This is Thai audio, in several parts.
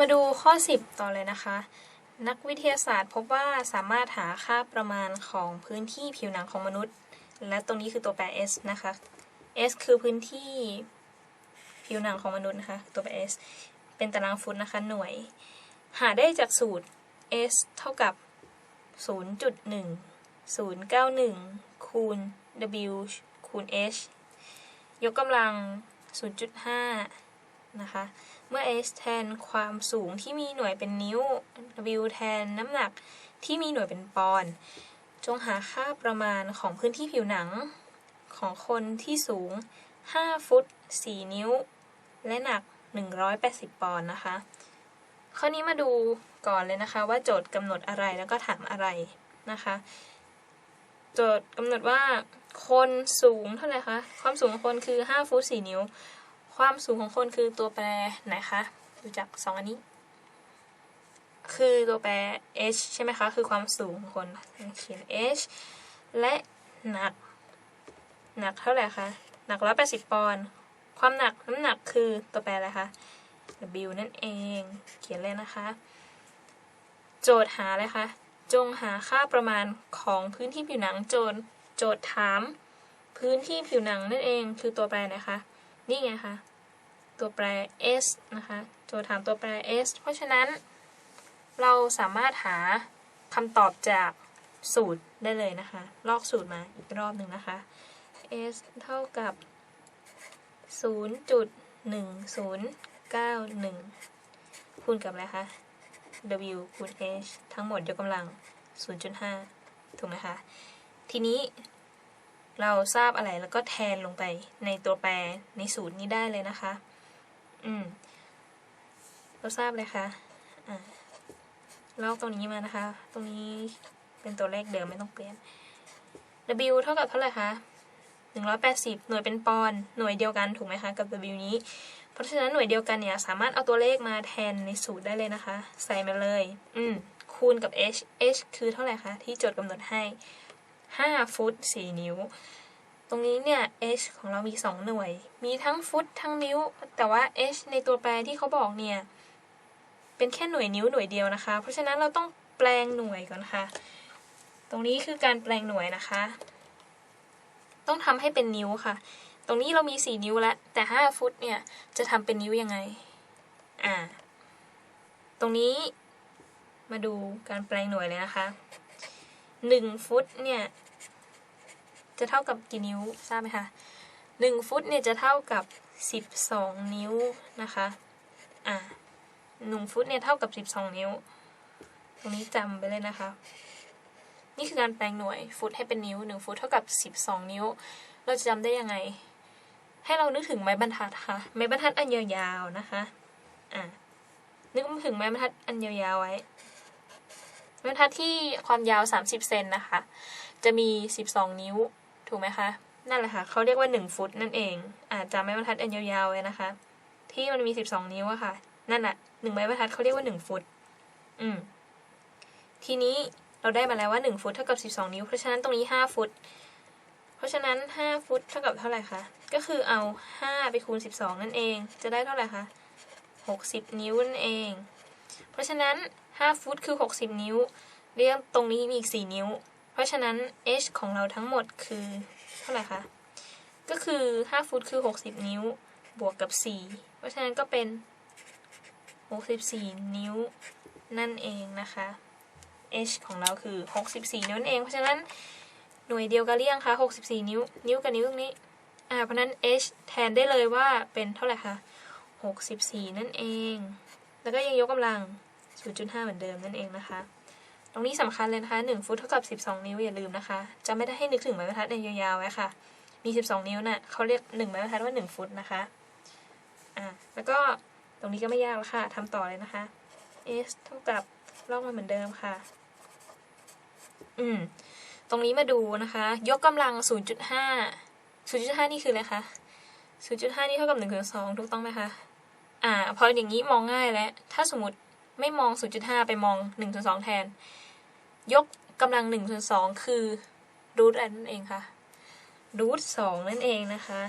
มาดูข้อ 10 ต่อเลยนะคะ นักวิทยาศาสตร์พบว่าสามารถหาค่าประมาณของพื้นที่ผิวหนังของมนุษย์ และตรงนี้คือตัวแปร s นะคะ s คือพื้นที่ผิวหนังของมนุษย์นะคะ ตัวแปร s เป็นตารางฟุตนะคะ หน่วย หาได้จากสูตร s เท่ากับ 0.1091 คูณ w คูณ h ยกกำลัง 0.5 นะคะ เมื่อ h แทนความสูงที่มีหน่วยเป็นนิ้ว w แทนน้ำหนักที่มีหน่วยเป็นปอนด์จงหาค่าประมาณของพื้นที่ผิวหนังของคนที่สูง 5 ฟุต 4 นิ้ว และหนัก 180 ปอนด์นะคะ ข้อนี้มาดูก่อนเลยนะคะว่าโจทย์กำหนดอะไรแล้วก็ถามอะไรนะคะ โจทย์กำหนดว่าคนสูงเท่าไหร่คะ ความสูงของคนคือ 5 ฟุต 4 นิ้ว ความสูงของคนคือตัวแปรไหนคะดูจากสองอันนี้ คือตัวแปร h ใช่ไหมคะ คือความสูงของคนเขียน h และหนัก หนักเท่าไหร่คะหนัก180ปอนด์ความหนักน้ำหนักคือตัวแปรอะไรคะ w นั่นเอง เขียนเลยนะคะ โจทย์หาเลยคะจงหาค่าประมาณของพื้นที่ผิวหนังโจทย์โจทย์ถาม พื้นที่ผิวหนังนั่นเองคือตัวแปรนะคะ นี่ไงคะ ตัวแปร s นะคะโจทย์ถามตัวแปร s เพราะฉะนั้น เราสามารถหาคำตอบจากสูตรได้เลยนะคะ ลอกสูตรมาอีกรอบหนึ่งนะคะ s เท่ากับ 0.1091 คูณกับอะไรคะ w คูณ h ทั้งหมดยกกำลัง 0.5 ถูกไหมคะ ทีนี้ เราทราบอะไรแล้วก็แทนลงไปในตัวแปรในสูตรนี้ได้เลยนะคะ อืม เราทราบเลยค่ะอ่าลอกตรงนี้มานะคะ ตรงนี้เป็นตัวเลขเดิมไม่ต้องเปลี่ยน w เท่ากับเท่าไหร่คะ180 หน่วยเป็นปอนด์หน่วยเดียวกันถูกไหมคะกับ w นี้ เพราะฉะนั้นหน่วยเดียวกันเนี่ยสามารถเอาตัวเลขมาแทนในสูตรได้เลยนะคะ ใส่มาเลย อืมคูณกับ h h คือเท่าไหร่คะที่โจทย์กำหนดให้ 5 ฟุต 4 นิ้ว ตรงนี้เนี่ย h ของเรามี 2 หน่วย มีทั้งฟุตทั้งนิ้ว แต่ว่า h ในตัวแปรที่เขาบอกเนี่ย เป็นแค่หน่วยนิ้วหน่วยเดียวนะคะ เพราะฉะนั้นเราต้องแปลงหน่วยก่อนค่ะ ตรงนี้คือการแปลงหน่วยนะคะ ต้องทำให้เป็นนิ้วค่ะ ตรงนี้เรามี 4 นิ้วแล้ว แต่ 5 ฟุตเนี่ย จะทำเป็นนิ้วยังไง อ่า ตรงนี้มาดูการแปลงหน่วยเลยนะคะ 1ฟุตเนี่ย จะเท่ากับกี่นิ้วทราบไหมคะ1ฟุตเนี่ยจะเท่ากับ12นิ้วนะคะอ่า1ฟุตเนี่ยเท่ากับ12นิ้ว ตรงนี้จำไปเลยนะคะ นี่คือการแปลงหน่วยฟุตให้เป็นนิ้ว1ฟุตเท่ากับ12นิ้ว เราจะจำได้ยังไง ให้เรานึกถึงไม้บรรทัดค่ะไม้บรรทัดอันยาวๆนะคะอ่านึกถึงไม้บรรทัดอันยาวๆไว้ บรรทัดที่ความยาว 30 เซนนะคะ จะมี 12 นิ้ว ถูกไหมคะ นั่นแหละค่ะเขาเรียกว่า 1 ฟุตนั่นเอง อาจจะไม้บรรทัดอันยาวๆไว้นะคะ ที่มันมี 12 นิ้วอะค่ะ นั่นแหละหนึ่งไม้บรรทัดเขาเรียกว่า 1 ฟุต อืม ทีนี้เราได้มาแล้วว่า 1 ฟุตเท่ากับ 12 นิ้ว เพราะฉะนั้นตรงนี้ 5 ฟุต เพราะฉะนั้น 5 ฟุตเท่ากับเท่าไหร่คะ ก็คือเอา 5 ไปคูณ 12 นั่นเอง จะได้เท่าไหร่คะ 60 นิ้วนั่นเอง เพราะฉะนั้น 5 ฟุตคือ 60 นิ้ว เรียกตรงนี้มีอีก 4 นิ้ว เพราะฉะนั้น h ของเราทั้งหมดคือเท่าไหร่คะ ก็คือ 5 ฟุตคือ 60 นิ้ว บวกกับ 4 เพราะฉะนั้นก็เป็น 64 นิ้วนั่นเองนะคะ h ของเราคือ 64 นิ้วนั่นเอง เพราะฉะนั้นหน่วยเดียวกันหรือยังคะ 64 นิ้ว นิ้วกับนิ้วตรงนี้ อ่า เพราะนั้น h แทนได้เลยว่าเป็นเท่าไหร่คะ 64 นั่นเอง แล้วก็ยังยกกำลัง 0.5 เหมือนเดิมนั่นเองนะคะ ตรงนี้สำคัญเลยนะคะ1ฟุตเท่ากับ 12 นิ้วอย่าลืมนะคะจะไม่ได้ให้นึกถึงไม้บรรทัดในยาวๆไว้ค่ะ มี 12 นิ้วนะ่ะเขาเรียก1ไม้บรรทัดว่า 1 ฟุตนะคะอ่าแล้วก็ตรงนี้ก็ไม่ยากแล้วค่ะทำต่อเลยนะคะ s เท่ากับลอกมาเหมือนเดิมค่ะ อืม ตรงนี้มาดูนะคะ ยกกำลัง 0.5 0.5 นี่คืออะไรคะ0.5 นี่เท่ากับ1ถึง2ถูกต้องไหมคะ อ่า พออย่างนี้มองง่ายแล้ว ถ้าสมมติ ไม่มอง 0.5 ไปมอง1/2 แทน ยกกำลัง1/2 คือรูทอะไรนั่นเองค่ะรูท2นั่นเองนะคะ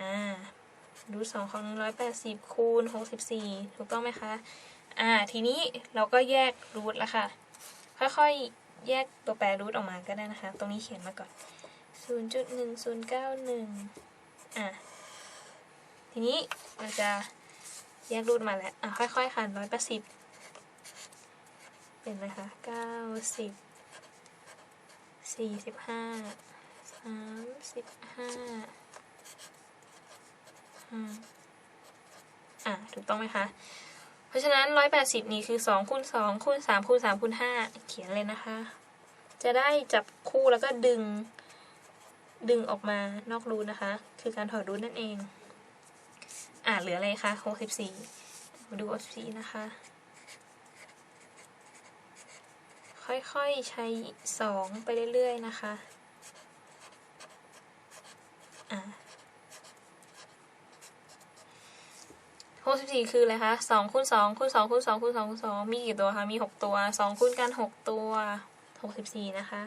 อ่ารูท2ของ 180 คูณ 64 ถูกต้องไหมคะ อ่า ทีนี้เราก็แยกรูทแล้วค่ะ ค่อยๆ แยกตัวแปรรูทออกมาก็ได้นะคะ ตรงนี้เขียนมาก่อน 0.1091 อะทีนี้เราจะแยกรูทมาแล้ว อะ ค่อยๆ ค่ะร้อยแปดสิบ เป็นไหมคะเก้าสิบสี่สิบห้าสามสิบห้าอืมอะถูกต้องไหมคะ เพราะฉะนั้นร้อยแปดสิบนี้คือสองคูณสองคูณสามคูณสามคูณห้าเขียนเลยนะคะ จะได้จับคู่แล้วก็ดึง ดึงออกมานอกรูนะคะ คือการถอดรูนั่นเอง อ่าเหลืออะไรคะหกสิบสี่มาดูหกสิบสี่นะคะ ค่อยๆใช้สองไปเรื่อยๆนะคะอ่าหกสิบสี่คืออะไรคะสองคูณสองคูณสองคูณสองคูณสองคูณสองมีกี่ตัวคะ มีหกตัวสองคูณกันหกตัวหกสิบสี่นะคะ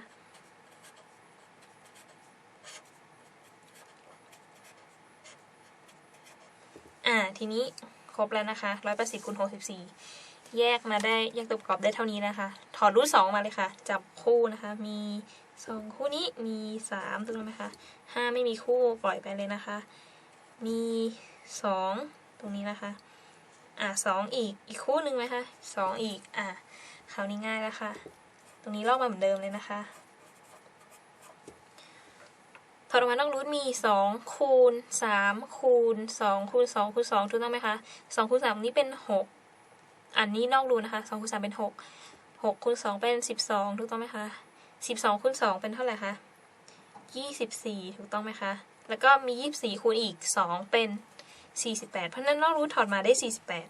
อ่า ทีนี้ครบแล้วนะคะร้อยแปดสิบคูณหกสิบสี่แยกมาได้แยกตัวประกอบได้เท่านี้นะคะ ถอดรูทสองมาเลยค่ะ จับคู่นะคะ มีสองคู่นี้มีสามถูกต้องไหมคะห้าไม่มีคู่ปล่อยไปเลยนะคะ มีสองตรงนี้นะคะ อ่าสองอีกอีกคู่หนึ่งไหมคะสองอีกอ่าคราวนี้ง่ายแล้วค่ะ ตรงนี้ลอกมาเหมือนเดิมเลยนะคะถอดออกมานอกรูทมีสองคูณสามคูณสองคูณสองคูณสองถูกต้องไหมคะสองคูณสามนี้เป็นหกอันนี้นอกรูนะคะสองคูณสามเป็นหก หกคูณสองเป็นสิบสองถูกต้องไหมคะสิบสองคูณสองเป็นเท่าไหร่คะยี่สิบสี่ถูกต้องไหมคะ แล้วก็มียี่สิบสี่คูณอีกสองเป็นสี่สิบแปดเพราะนั้นนอกรูทถอดมาได้สี่สิบแปด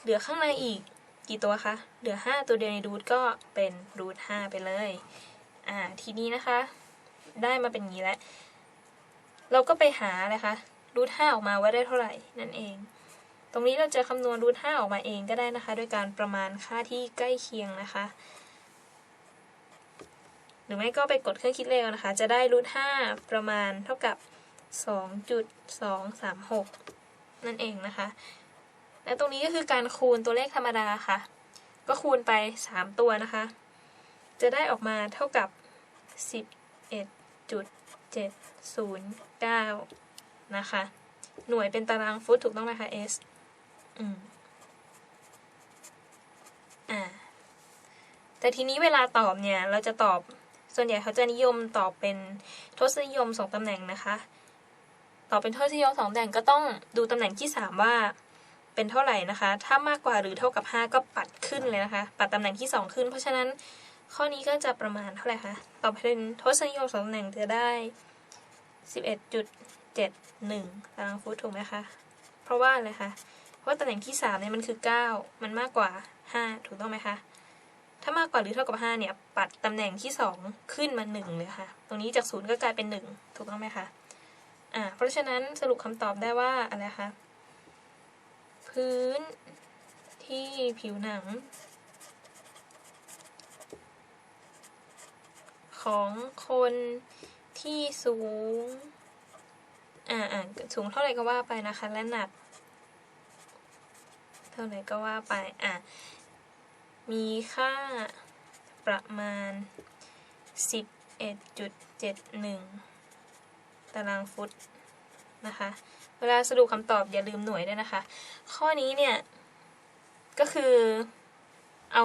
เหลือข้างในอีกกี่ตัวคะ เหลือห้าตัวเดียวในรูทก็เป็นรูทห้าไปเลย อ่า ทีนี้นะคะ ได้มาเป็นงนี้แล้ว เราก็ไปหาเลยคะ รูทห้าออกมาว่าได้เท่าไหร่นั่นเอง ตรงนี้เราจะคำนวณรูทห้าออกมาเองก็ได้นะคะด้วยการประมาณค่าที่ใกล้เคียงนะคะ หรือไม่ก็ไปกดเครื่องคิดเลขนะคะ จะได้รูทห้าประมาณเท่ากับสองจุดสองสามหกนั่นเองนะคะ และตรงนี้ก็คือการคูณตัวเลขธรรมดาค่ะ ก็คูณไปสามตัวนะคะ จะได้ออกมาเท่ากับสิบเอ็ดจุดเจ็ดศูนย์เก้านะคะ หน่วยเป็นตารางฟุตถูกต้องไหมคะ S อืมอ่าแต่ทีนี้เวลาตอบเนี่ย เราจะตอบส่วนใหญ่เขาจะนิยมตอบเป็นทศนิยมสองตำแหน่งนะคะ ตอบเป็นทศนิยมสองตำแหน่งก็ต้องดูตำแหน่งที่สามว่าเป็นเท่าไหร่นะคะ ถ้ามากกว่าหรือเท่ากับห้าก็ปัดขึ้นเลยนะคะ ปัดตำแหน่งที่สองขึ้น เพราะฉะนั้นข้อนี้ก็จะประมาณเท่าไหร่คะ ตอบเป็นทศนิยมสองตำแหน่งจะได้สิบเอ็ดจุดเจ็ดหนึ่งตารางฟุตถูกไหมคะ เพราะว่าอะไรคะ ว่าตำแหน่งที่สามเนี่ยมันคือเก้ามันมากกว่าห้าถูกต้องไหมคะ ถ้ามากกว่าหรือเท่ากับห้าเนี่ย ปัดตำแหน่งที่สองขึ้นมาหนึ่งเลยค่ะ ตรงนี้จากศูนย์ก็กลายเป็นหนึ่งถูกต้องไหมคะ อ่า เพราะฉะนั้นสรุปคำตอบได้ว่าอะไรคะ พื้นที่ผิวหนัง ของคนที่สูง อ่าอ่าสูงเท่าไหร่ก็ว่าไปนะคะ และหนัก ท่าไหร่ก็ว่าไป อะ มีค่าประมาณ 11.71 ตารางฟุตนะคะ เวลาสรุปคำตอบอย่าลืมหน่วยด้วยนะคะ ข้อนี้เนี่ย ก็คือเอา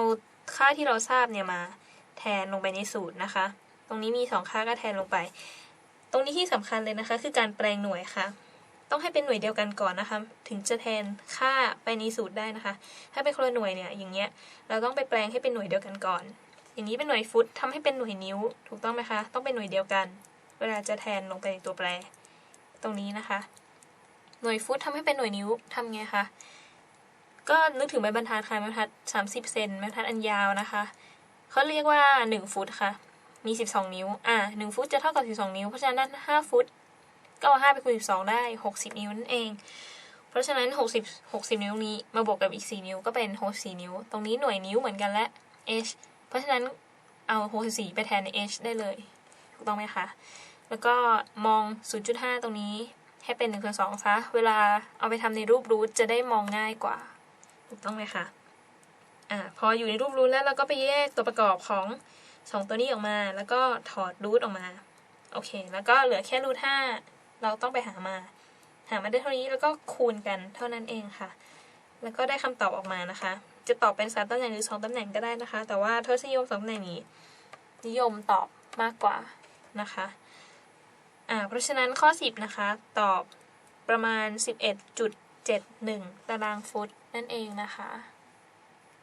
ค่าที่เราทราบเนี่ยมาแทนลงไปในสูตรนะคะ ตรงนี้มีสองค่าก็แทนลงไป ตรงนี้ที่สำคัญเลยนะคะ คือการแปลงหน่วยค่ะ ต้องให้เป็นหน่วยเดียวกันก่อนนะคะ ถึงจะแทนค่าไปในสูตรได้นะคะ ถ้าเป็นคนละหน่วยเนี่ยอย่างเงี้ยเราต้องไปแปลงให้เป็นหน่วยเดียวกันก่อน อย่างนี้เป็นหน่วยฟุตทำให้เป็นหน่วยนิ้ว ถูกต้องไหมคะ ต้องเป็นหน่วยเดียวกัน เวลาจะแทนลงไปในตัวแปร ตรงนี้นะคะ หน่วยฟุตทำให้เป็นหน่วยนิ้วทำไงคะก็นึกถึงใบบรรทัดค่ะใบบรรทัดสามสิบเซนใบบรรทัดอันยาวนะคะเขาเรียกว่าหนึ่งฟุตค่ะมีสิบสองนิ้ว อ่าหนึ่งฟุตจะเท่ากับสิบสองนิ้ว เพราะฉะนั้นห้าฟุต ก็เอาห้าไปคูณสิบสองได้หกสิบนิ้วนั่นเอง เพราะฉะนั้นหกสิบหกสิบนิ้วนี้มาบวกกับอีกสี่นิ้วก็เป็นหกสี่นิ้ว ตรงนี้หน่วยนิ้วเหมือนกันและ h เพราะฉะนั้นเอาหกสี่ไปแทนใน h ได้เลย ถูกต้องไหมคะ แล้วก็มอง 0.5 ตรงนี้ให้เป็น1ส่วน2ซะ เวลาเอาไปทำในรูปรูทจะได้มองง่ายกว่า ถูกต้องไหมคะอ่าพออยู่ในรูปรูทแล้วเราก็ไปแยกตัวประกอบของสองตัวนี้ออกมา แล้วก็ถอดรูทออกมา โอเค แล้วก็เหลือแค่รูทห้า เราต้องไปหามา หามาได้เท่านี้แล้วก็คูณกันเท่านั้นเองค่ะ แล้วก็ได้คำตอบออกมานะคะ จะตอบเป็นสามตำแหน่งหรือสองตำแหน่งก็ได้นะคะ แต่ว่าทศนิยมสองตำแหน่งนี้ นิยมตอบมากกว่านะคะอ่าเพราะฉะนั้นข้อ 10 นะคะ ตอบประมาณ 11.71 ตารางฟุตนั่นเองนะคะ